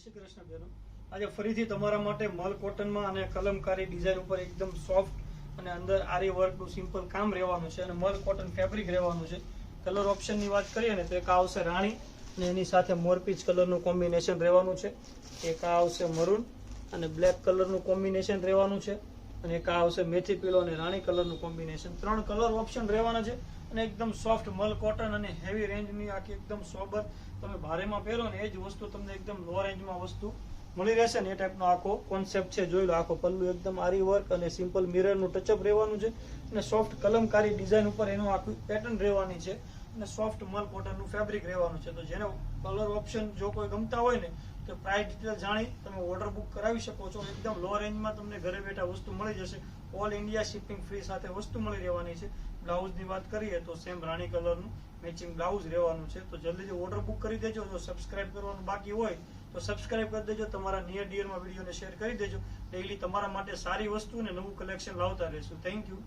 શ્રી કૃષ્ણ બેનો આજે ફરીથી તમારા માટે મલ કોટનમાં અને કલમકારી ડિઝાઇન ઉપર એકદમ સોફ્ટ અને અંદર આરી વર્કનું સિમ્પલ કામ રહેવાનું છે અને મલ કોટન ફેબ્રિક રહેવાનું છે. કલર ઓપ્શનની વાત કરીએ ને તો એક આવશે રાણી અને એની સાથે મોરપીચ કલરનું કોમ્બિનેશન રહેવાનું છે. એક આવશે મરૂન અને બ્લેક કલરનું કોમ્બિનેશન રહેવાનું છે. અને એક આવશે મેથી પીલો અને રાણી કલરનું કોમ્બિનેશન. ત્રણ કલર ઓપ્શન રહેવાના છે. અને એકદમ સોફ્ટ મલ કોટન અને હેવી રેન્જની આખી એકદમ સોબર તમે ભારેમાં પહેરો ને એ જ વસ્તુ તમને એકદમ લો રેન્જમાં વસ્તુ મળી રહેશે ને એ ટાઈપનો આખો કોન્સેપ્ટ છે. જોઈ લો, આખો પલ્લુ એકદમ આરી વર્ક અને સિમ્પલ મિરરનું ટચઅપ રહેવાનું છે અને સોફ્ટ કલમકારી ડિઝાઇન ઉપર એનું આખું પેટર્ન રહેવાની છે અને સોફ્ટ મલ કોટનનું ફેબ્રિક રહેવાનું છે. તો જેને કલર ઓપ્શન જો કોઈ ગમતા હોય ને તો પ્રાઇસ ડિટેલ જાણી તમે ઓર્ડર બુક કરાવી શકો છો. એકદમ લો રેન્જમાં તમને ઘરે બેઠા વસ્તુ મળી જશે. ઓલ ઇન્ડિયા શિપિંગ ફ્રી સાથે વસ્તુ મળી રહેવાની છે. બ્લાઉઝની વાત કરીએ તો સેમ રાણી કલરનું મેચિંગ બ્લાઉઝ રહેવાનું છે. તો જલ્દીથી ઓર્ડર બુક કરી દેજો. જો સબસ્ક્રાઇબ કરવાનું બાકી હોય તો સબસ્ક્રાઇબ કરી દેજો. તમારા નિયર ડિયરમાં વિડીયોને શેર કરી દેજો. ડેઇલી તમારા માટે સારી વસ્તુ અને નવું કલેક્શન લાવતા રહેશું. Thank you